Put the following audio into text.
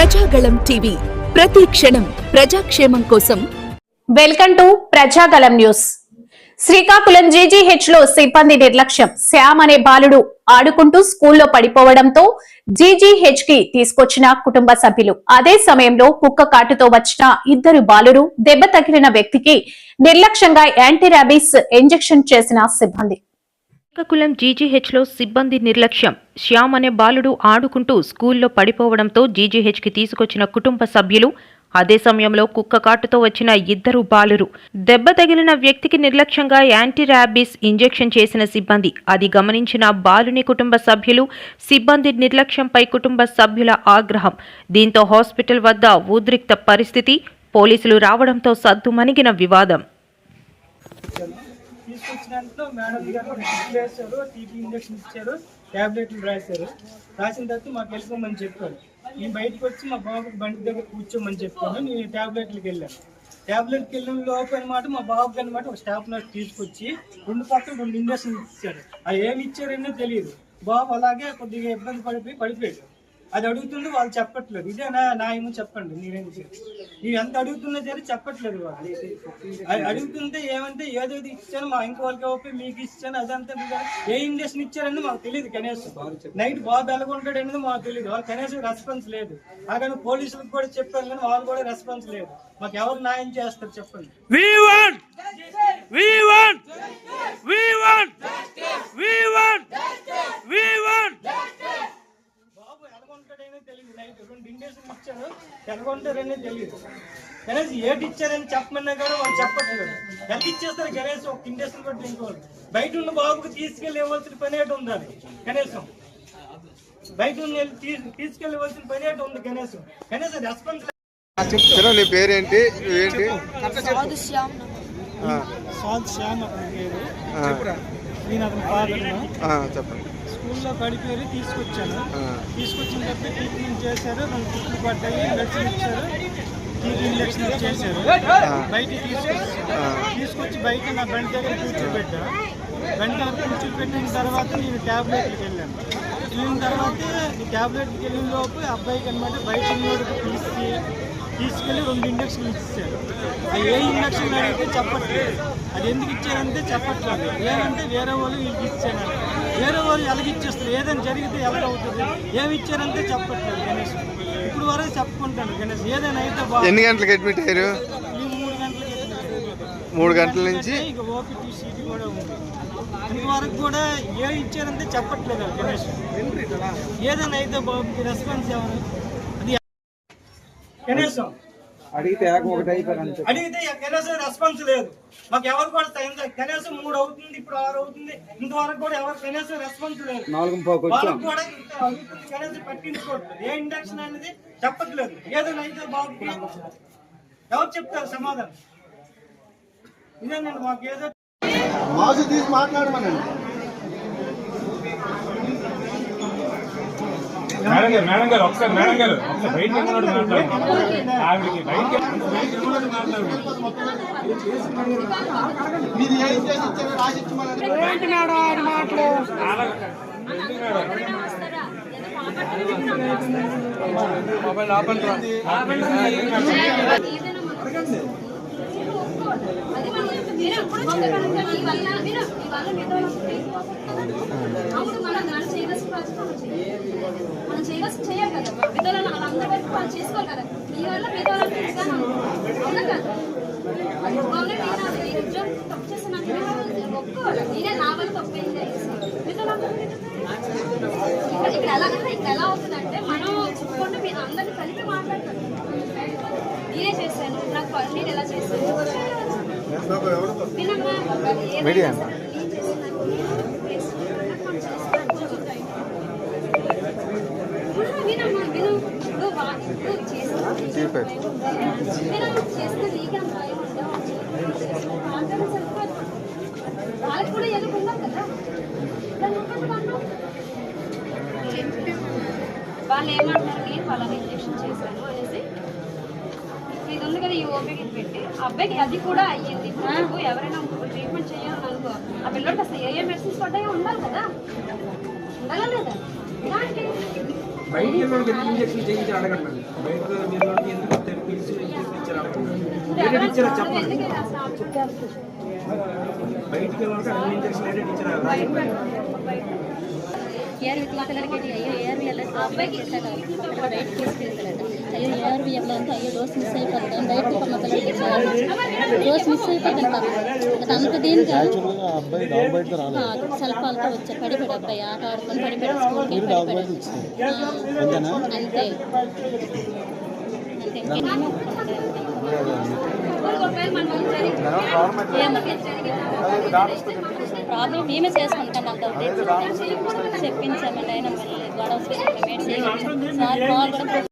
Prajagalam TV. ప్రతి క్షణం ప్రజాక్షేమం కోసం. Welcome to Prajagalam news. Srikakulam జీజీహెచ్లో సిబ్బంది నిర్లక్ష్యం. శ్యామ్ అనే బాలుడు ఆడుకుంటూ స్కూల్లో పడిపోవడంతో జీజీహెచ్కి తీసుకొచ్చిన కుటుంబ సభ్యులు. అదే సమయంలో కుక్క కాటుతో వచ్చిన ఇద్దరు బాలురు దెబ్బ తగిలిన వ్యక్తికి నిర్లక్ష్యంగా యాంటీ ర్యాబీస్ ఇంజెక్షన్ చేసిన సిబ్బంది. శ్రీకాకుళం జీజీహెచ్లో సిబ్బంది నిర్లక్ష్యం. శ్యామ్ అనే బాలుడు ఆడుకుంటూ స్కూల్లో పడిపోవడంతో జీజీహెచ్కి తీసుకొచ్చిన కుటుంబ సభ్యులు అదే సమయంలో కుక్క కాటుతో వచ్చిన ఇద్దరు బాలురు. దెబ్బ తగిలిన వ్యక్తికి నిర్లక్ష్యంగా యాంటీ ర్యాబీస్ ఇంజెక్షన్ చేసిన సిబ్బంది. అది గమనించిన బాలుని కుటుంబ సభ్యులు సిబ్బంది నిర్లక్ష్యంపై కుటుంబ సభ్యుల ఆగ్రహం. దీంతో హాస్పిటల్ వద్ద ఉద్రిక్త పరిస్థితి పోలీసులు రావడంతో సద్దుమణిగిన వివాదం. తీసుకొచ్చిన మేడం గారు డ్రిప్ వేశారు టీబీ ఇంజక్షన్ ఇచ్చారు ట్యాబ్లెట్లు రాశారు. రాసిన తర్వాత మాకు వెళ్ళిపోమని చెప్పారు. నేను బయటకు వచ్చి మా బాబుకి బండి దగ్గర కూర్చోమని చెప్పాను. నేను ట్యాబ్లెట్లకు వెళ్ళాను. ట్యాబ్లెట్కి వెళ్ళిన లోపు అనమాట మా బాబుకి అనమాట ఒక స్టాఫ్ నర్స్ తీసుకొచ్చి రెండు పక్కన రెండు ఇంజక్షన్ ఇచ్చారు. అది ఏమి ఇచ్చారనే తెలియదు. బాబు అలాగే కొద్దిగా ఇబ్బంది పడిపోయి పడిపోయాడు. అది అడుగుతుండే వాళ్ళు చెప్పట్లేదు ఇదే నా న్యాయమో చెప్పండి మీరేం ನೀವು ఎంత అడుగుతున్నా సరే చెప్పట్లేదు వాళ్ళు అది అడుగుతుంటే ఏమంటే ఏదేది ఇచ్చాను మా ఇంకో వాళ్ళకి ఓపి మీకు ఇచ్చాను అదంతా ఏ ఇండక్షన్ ఇచ్చారని మాకు తెలియదు కనీసం నైట్ బాబు ఎలాగుంటాడు అనేది మాకు తెలియదు వాళ్ళు కనీసం రెస్పాన్స్ లేదు అలాగే పోలీసులకు కూడా చెప్పాను కానీ వాళ్ళు కూడా రెస్పాన్స్ లేదు మాకు ఎవరు న్యాయం చేస్తారు చెప్పండి We want! We want! We want! We want! We want! బాబు ఎలాగుంటాడనే తెలియదు నైట్ రెండు ఇండక్షన్ ఇచ్చాను ఎలాగుంటారనే తెలియదు. కనీసం ఏటి ఇచ్చారని చెప్పమన్నా కూడా వాళ్ళు చెప్పట్లేదు. ఎంత ఇచ్చేస్తారు కనీసం ఒక ఇండక్షన్ కూడా ఇంకోటి బయట ఉన్న బాబుకి తీసుకెళ్ళి ఇవ్వాల్సిన పని ఏంటి ఉండాలి కనీసం బయట ఉన్న వెళ్ళి తీ- తీసుకెళ్ళవలసిన పని ఏంటి ఉంది కనీసం కనీసం రెస్పాన్స్ నీ పేరేంటి? నువ్వేంటి? ఆ, సాల్ శ్యామ్ అతని పేరు. ఆ, నేను అతని ఫాదర్ ఆ, చెప్పండి. స్కూల్లో పడిపోయి తీసుకొచ్చాను. తీసుకొచ్చిన తర్వాత ట్రీట్మెంట్ చేశారు రెండు కుట్లు పడ్డాయి మెడిసిన్ ఇచ్చారు టీటీ ఇంజక్షన్ చేశారు. బయటికి తీసుకొచ్చారు తీసుకొచ్చి బయట నా బండి దగ్గర కూర్చోబెట్టా. బండి దగ్గర కూర్చోబెట్టిన తర్వాత నేను ట్యాబ్లెట్కి వెళ్ళాను. వెళ్ళిన తర్వాత ట్యాబ్లెట్కి వెళ్ళిన లోపు అబ్బాయికి అనమాట బయట ఉన్నోడికి తీసి తీసుకెళ్ళి రెండు ఇంజక్షన్లు ఇచ్చారు. ఆ ఏ ఇంజక్షన్ అడిగితే చెప్పట్లేదు. అది ఎందుకు ఇచ్చారంటే చెప్పట్లేదు. లేదంటే వేరే వాళ్ళు వీళ్ళకి ఇచ్చాను వేరే వాళ్ళు ఎలాగ ఇచ్చేస్తారు? ఏదైనా జరిగితే ఎలాగ అవుతుంది? ఏమి ఇచ్చారంటే చెప్పట్లేదు గణేష్. ఇప్పుడు వరకు చెప్పుకుంటాను గణేష్. ఏదైనా అయితే బాగా ఎన్ని గంటలకు అడ్మిట్ అయ్యారు? మూడు గంటల నుంచి? ఇక ఓపీటీ సీట్ కూడా ఉంది. ఇంతవరకు కూడా ఏ ఇచ్చారంటే చెప్పట్లేదు గణేష్. ఏదైనా అయితే బాబుకి రెస్పాన్స్ ఎవరు? అది కనీసం అడిగితే ఒకటి అయిపోయారు అంతే. అడిగితే కనీసం రెస్పాన్స్ లేదు. మాకు ఎవరు కూడా టైం లేదు. కనీసం మూడు అవుతుంది ఇప్పుడు ఆరు అవుతుంది. ఇంతవరకు కూడా ఎవరు కనీసం రెస్పాన్స్ లేదు. వాళ్ళకు కూడా కనీసం పట్టించుకోవట్లేదు. ఏ ఇండక్షన్ అనేది చెప్పట్లేదు. ఏదైనా అయితే బాగుంది. ఎవరు చెప్తారు సమాధానం? ఇదేనండి మాకు ఏదో మాసు తీసి మాట్లాడమనండి. మేడం గారు మేడం గారు ఒకసారి మేడం గారు ఒకసారి బయట ఆవిడకి బయట మీరు ఏ ఇంజక్షన్ ఇచ్చారో రాసి ఇచ్చమనండి అప్పుడు మనం మనం చేయవలసిన బాధ్యత మనం చేయాలి. చేయవలసిన చేయాలి కదా పెద్దవాళ్ళు వాళ్ళందరి వరకు వాళ్ళు చేసుకోవాలి కదా. మీ వల్ల అవునా కదా? నేను ఉద్యోగం తప్పు చేశానంటే నేను ఒప్పుకోవాలి? నేనే నా వల్ల తప్పు అయింది ఇక్కడ ఎలా అంటే ఇక్కడ ఎలా అవుతుందంటే మనం చెప్పుకుంటే మీరు అందరిని కలిపి మాట్లాడతారు నేనే చేశాను. నాకు నేను ఎలా చేశాను? మీడియా. సరే, నేను చేసినాను. నాకు మనం చేసినాను. ఆహా, వినమ్మా, విను. ఇప్పుడు వా- ఇప్పుడు చేసిన- చెప్పారు. వినమ్మా, చేసిన నీకే అంత భయం ఉందా? మాట్లాడడం చేస్తే వాళ్ళకి కూడా ఏదో కదా వాళ్ళు ఏమంటారు నేను వాళ్ళని ఇంజక్షన్ చేశాను అనేసి ఇది ఉంది కదా ఈ ఓపిక పెట్టి ఆ అబ్బాయికి అది కూడా అయ్యింది నాకు ఎవరైనా ట్రీట్మెంట్ చేయాలని అనుకో ఆ పిల్లలకి అసలు ఏ ఏ మెడిసిన్స్ పడ్డాయో ఉండాలి కదా ఉండాలా లేదా బయటికి వెళ్ళడానికి ఎందుకు ఇంజక్షన్ చేయించి అడగండి బయట వెళ్ళడానికి ఎందుకు పిలిచి ఇంజక్షన్ ఇచ్చారు అడగండి చెప్పండి. బయటికి వెళ్ళడానికి అన్ని ఇంజక్షన్ ఏఆర్వి అయ్యో అబ్బాయికి చేశాక బయటకి అయ్యో ఏఆర్వి ఇవ్వలేదు అయ్యో డోస్ మిస్ అయిపోతాం బయటకు పంపగలకి డోస్ మిస్ అయిపోతాం పాపం అంత దీనికి సెల్ఫాలతో వచ్చారు పడిపోయాడు అబ్బాయి ఆట ఆడుకొని పడిపోయాడు స్కూల్కి అంతే. అంతే. ప్రాబ్లం మేమే చేసుకుంటాం అంత చెప్పించామండి అయినా మళ్ళీ గొడవ. సార్ కాల్ కూడా